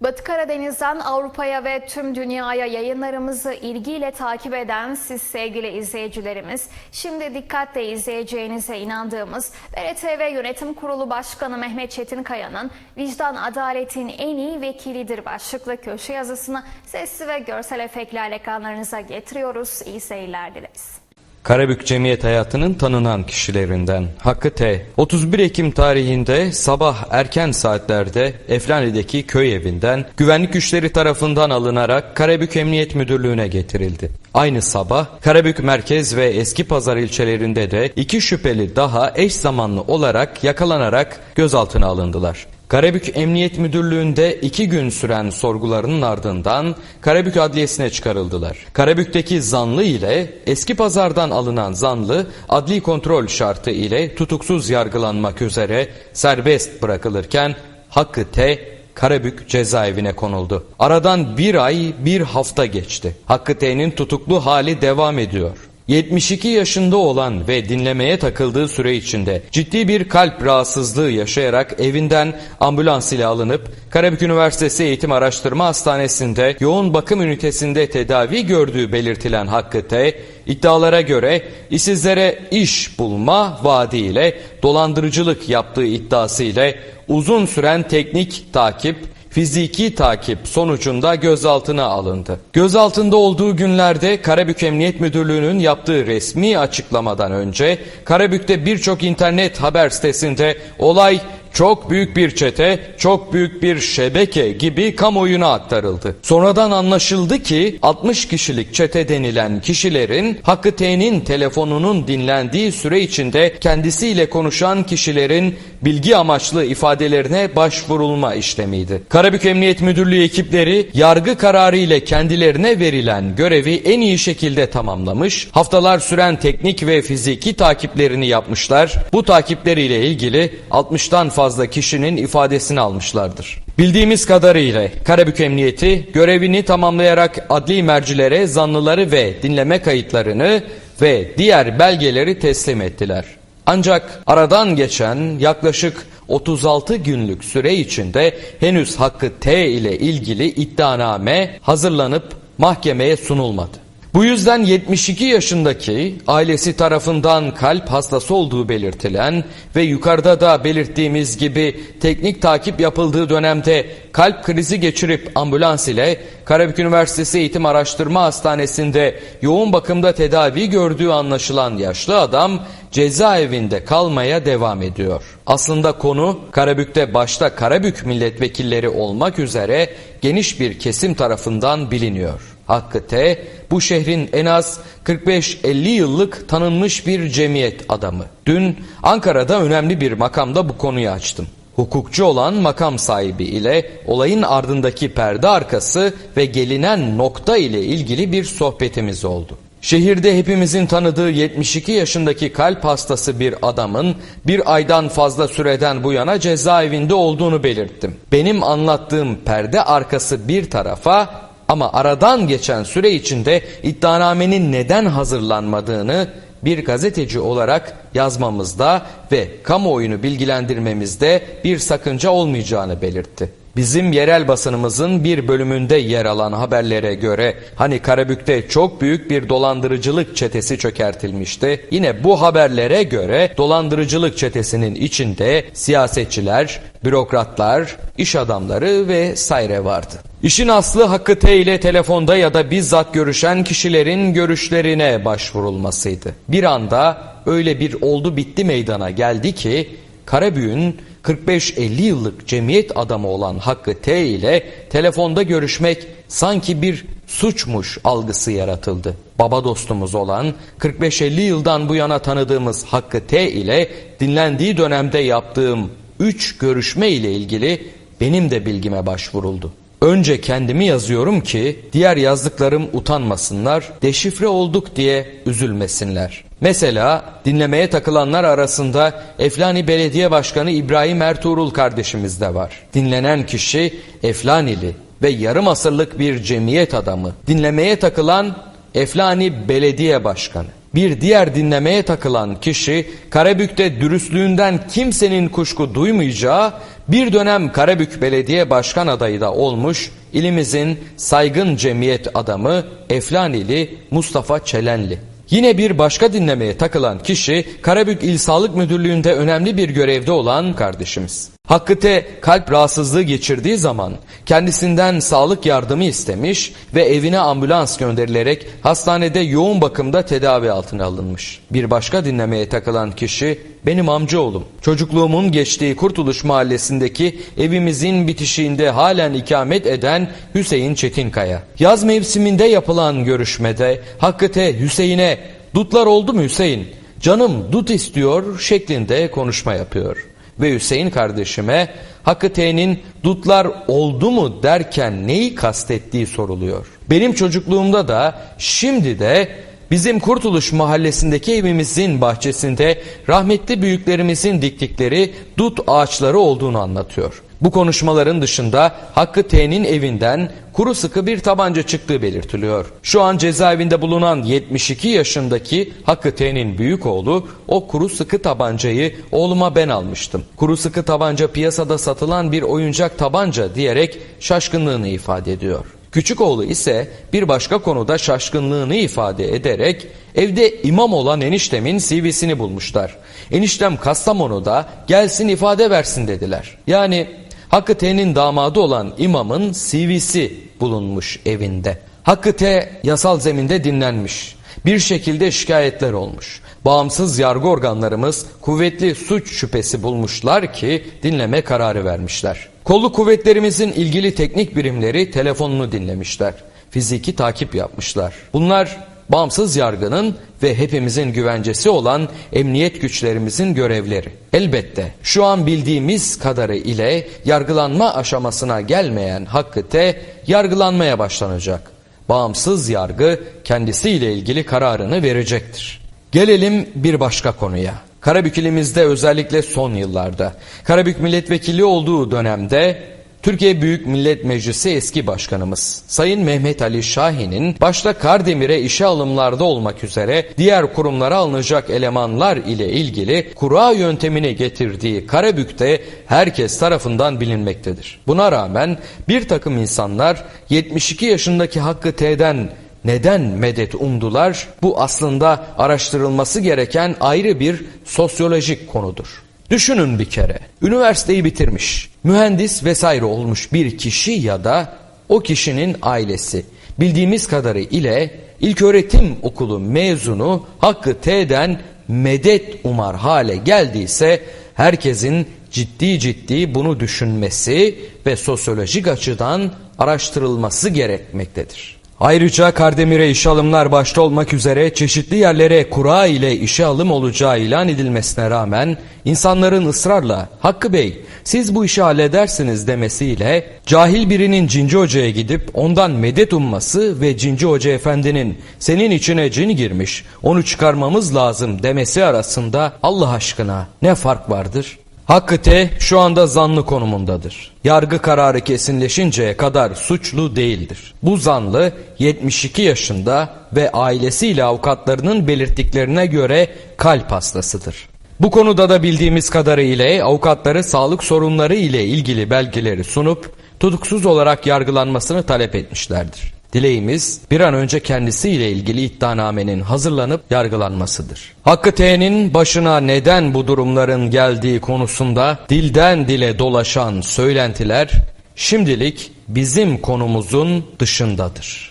Batı Karadeniz'den Avrupa'ya ve tüm dünyaya yayınlarımızı ilgiyle takip eden siz sevgili izleyicilerimiz, şimdi dikkatle izleyeceğinize inandığımız BRTV Yönetim Kurulu Başkanı Mehmet Çetinkaya'nın Vicdan Adaletin en iyi vekilidir başlıklı köşe yazısını sesli ve görsel efektlerle ekranlarınıza getiriyoruz. İyi seyirler dileriz. Karabük Cemiyet hayatının tanınan kişilerinden Hakkı T. 31 Ekim tarihinde sabah erken saatlerde Eflani'deki köy evinden güvenlik güçleri tarafından alınarak Karabük Emniyet Müdürlüğü'ne getirildi. Aynı sabah Karabük Merkez ve Eski Pazar ilçelerinde de iki şüpheli daha eş zamanlı olarak yakalanarak gözaltına alındılar. Karabük Emniyet Müdürlüğü'nde iki gün süren sorgularının ardından Karabük Adliyesi'ne çıkarıldılar. Karabük'teki zanlı ile eski pazardan alınan zanlı adli kontrol şartı ile tutuksuz yargılanmak üzere serbest bırakılırken Hakkı T Karabük cezaevine konuldu. Aradan bir ay bir hafta geçti. Hakkı T'nin tutuklu hali devam ediyor. 72 yaşında olan ve dinlemeye takıldığı süre içinde ciddi bir kalp rahatsızlığı yaşayarak evinden ambulans ile alınıp Karabük Üniversitesi Eğitim Araştırma Hastanesi'nde yoğun bakım ünitesinde tedavi gördüğü belirtilen Hakkı T, iddialara göre işsizlere iş bulma vaadiyle dolandırıcılık yaptığı iddiası ile uzun süren teknik takip, fiziki takip sonucunda gözaltına alındı. Gözaltında olduğu günlerde Karabük Emniyet Müdürlüğü'nün yaptığı resmi açıklamadan önce Karabük'te birçok internet haber sitesinde olay çok büyük bir çete, çok büyük bir şebeke gibi kamuoyuna aktarıldı. Sonradan anlaşıldı ki 60 kişilik çete denilen kişilerin Hakkı T'nin telefonunun dinlendiği süre içinde kendisiyle konuşan kişilerin bilgi amaçlı ifadelerine başvurulma işlemiydi. Karabük Emniyet Müdürlüğü ekipleri yargı kararı ile kendilerine verilen görevi en iyi şekilde tamamlamış, haftalar süren teknik ve fiziki takiplerini yapmışlar. Bu takipleriyle ilgili 60'tan fazla kişinin ifadesini almışlardır. Bildiğimiz kadarıyla Karabük Emniyeti görevini tamamlayarak adli mercilere zanlıları ve dinleme kayıtlarını ve diğer belgeleri teslim ettiler. Ancak aradan geçen yaklaşık 36 günlük süre içinde henüz Hakkı T ile ilgili iddianame hazırlanıp mahkemeye sunulmadı. Bu yüzden 72 yaşındaki ailesi tarafından kalp hastası olduğu belirtilen ve yukarıda da belirttiğimiz gibi teknik takip yapıldığı dönemde kalp krizi geçirip ambulans ile Karabük Üniversitesi Eğitim Araştırma Hastanesi'nde yoğun bakımda tedavi gördüğü anlaşılan yaşlı adam cezaevinde kalmaya devam ediyor. Aslında konu Karabük'te başta Karabük milletvekilleri olmak üzere geniş bir kesim tarafından biliniyor. Hakkı T bu şehrin en az 45-50 yıllık tanınmış bir cemiyet adamı. Dün Ankara'da önemli bir makamda bu konuyu açtım. Hukukçu olan makam sahibi ile olayın ardındaki perde arkası ve gelinen nokta ile ilgili bir sohbetimiz oldu. Şehirde hepimizin tanıdığı 72 yaşındaki kalp hastası bir adamın bir aydan fazla süreden bu yana cezaevinde olduğunu belirttim. Benim anlattığım perde arkası bir tarafa ama aradan geçen süre içinde iddianamenin neden hazırlanmadığını bir gazeteci olarak yazmamızda ve kamuoyunu bilgilendirmemizde bir sakınca olmayacağını belirtti. Bizim yerel basınımızın bir bölümünde yer alan haberlere göre hani Karabük'te çok büyük bir dolandırıcılık çetesi çökertilmişti. Yine bu haberlere göre dolandırıcılık çetesinin içinde siyasetçiler, bürokratlar, iş adamları ve sayre vardı. İşin aslı Hakkı T ile telefonda ya da bizzat görüşen kişilerin görüşlerine başvurulmasıydı. Bir anda öyle bir oldu bitti meydana geldi ki Karabük'ün 45-50 yıllık cemiyet adamı olan Hakkı T ile telefonda görüşmek sanki bir suçmuş algısı yaratıldı. Baba dostumuz olan 45-50 yıldan bu yana tanıdığımız Hakkı T ile dinlendiği dönemde yaptığım 3 görüşme ile ilgili benim de bilgime başvuruldu. Önce kendimi yazıyorum ki diğer yazdıklarım utanmasınlar, deşifre olduk diye üzülmesinler. Mesela dinlemeye takılanlar arasında Eflani Belediye Başkanı İbrahim Ertuğrul kardeşimiz de var. Dinlenen kişi Eflanili ve yarım asırlık bir cemiyet adamı. Dinlemeye takılan Eflani Belediye Başkanı. Bir diğer dinlemeye takılan kişi Karabük'te dürüstlüğünden kimsenin kuşku duymayacağı bir dönem Karabük Belediye Başkan adayı da olmuş ilimizin saygın cemiyet adamı Eflanili Mustafa Çelenli. Yine bir başka dinlemeye takılan kişi Karabük İl Sağlık Müdürlüğü'nde önemli bir görevde olan kardeşimiz. Hakkı T kalp rahatsızlığı geçirdiği zaman kendisinden sağlık yardımı istemiş ve evine ambulans gönderilerek hastanede yoğun bakımda tedavi altına alınmış. Bir başka dinlemeye takılan kişi benim amcaoğlum. Çocukluğumun geçtiği Kurtuluş Mahallesi'ndeki evimizin bitişiğinde halen ikamet eden Hüseyin Çetinkaya. Yaz mevsiminde yapılan görüşmede Hakkı T Hüseyin'e dutlar oldu mu Hüseyin? Canım dut istiyor şeklinde konuşma yapıyor ve Hüseyin kardeşime Hakkı T'nin dutlar oldu mu derken neyi kastettiği soruluyor. Benim çocukluğumda da şimdi de bizim Kurtuluş mahallesindeki evimizin bahçesinde rahmetli büyüklerimizin diktikleri dut ağaçları olduğunu anlatıyor. Bu konuşmaların dışında Hakkı T'nin evinden kuru sıkı bir tabanca çıktığı belirtiliyor. Şu an cezaevinde bulunan 72 yaşındaki Hakkı T'nin büyük oğlu o kuru sıkı tabancayı oğluma ben almıştım. Kuru sıkı tabanca piyasada satılan bir oyuncak tabanca diyerek şaşkınlığını ifade ediyor. Küçük oğlu ise bir başka konuda şaşkınlığını ifade ederek evde imam olan eniştemin CV'sini bulmuşlar. Eniştem Kastamonu'da gelsin ifade versin dediler. Yani Hakkı T'nin damadı olan imamın CV'si bulunmuş evinde. Hakkı T yasal zeminde dinlenmiş. Bir şekilde şikayetler olmuş. Bağımsız yargı organlarımız kuvvetli suç şüphesi bulmuşlar ki dinleme kararı vermişler. Kolluk kuvvetlerimizin ilgili teknik birimleri telefonunu dinlemişler. Fiziki takip yapmışlar. Bunlar bağımsız yargının ve hepimizin güvencesi olan emniyet güçlerimizin görevleri. Elbette şu an bildiğimiz kadarı ile yargılanma aşamasına gelmeyen Hakkı T yargılanmaya başlanacak. Bağımsız yargı kendisiyle ilgili kararını verecektir. Gelelim bir başka konuya. Karabük ilimizde özellikle son yıllarda Karabük milletvekili olduğu dönemde Türkiye Büyük Millet Meclisi eski başkanımız Sayın Mehmet Ali Şahin'in başta Kardemir'e işe alımlarda olmak üzere diğer kurumlara alınacak elemanlar ile ilgili kura yöntemini getirdiği Karabük'te herkes tarafından bilinmektedir. Buna rağmen bir takım insanlar 72 yaşındaki Hakkı T'den neden medet umdular? Bu aslında araştırılması gereken ayrı bir sosyolojik konudur. Düşünün bir kere. Üniversiteyi bitirmiş, mühendis vesaire olmuş bir kişi ya da o kişinin ailesi. Bildiğimiz kadarı ile ilköğretim okulu mezunu Hakkı T'den medet umar hale geldiyse herkesin ciddi ciddi bunu düşünmesi ve sosyolojik açıdan araştırılması gerekmektedir. Ayrıca Kardemir'e işe alımlar başta olmak üzere çeşitli yerlere kura ile işe alım olacağı ilan edilmesine rağmen insanların ısrarla Hakkı Bey siz bu işi halledersiniz demesiyle cahil birinin Cinci Hoca'ya gidip ondan medet umması ve Cinci Hoca Efendi'nin senin içine cin girmiş onu çıkarmamız lazım demesi arasında Allah aşkına ne fark vardır? Hakkı T şu anda zanlı konumundadır. Yargı kararı kesinleşinceye kadar suçlu değildir. Bu zanlı 72 yaşında ve ailesiyle avukatlarının belirttiklerine göre kalp hastasıdır. Bu konuda da bildiğimiz kadarıyla avukatları sağlık sorunları ile ilgili belgeleri sunup tutuksuz olarak yargılanmasını talep etmişlerdir. Dileğimiz bir an önce kendisiyle ilgili iddianamenin hazırlanıp yargılanmasıdır. Hakkı T'nin başına neden bu durumların geldiği konusunda dilden dile dolaşan söylentiler şimdilik bizim konumuzun dışındadır.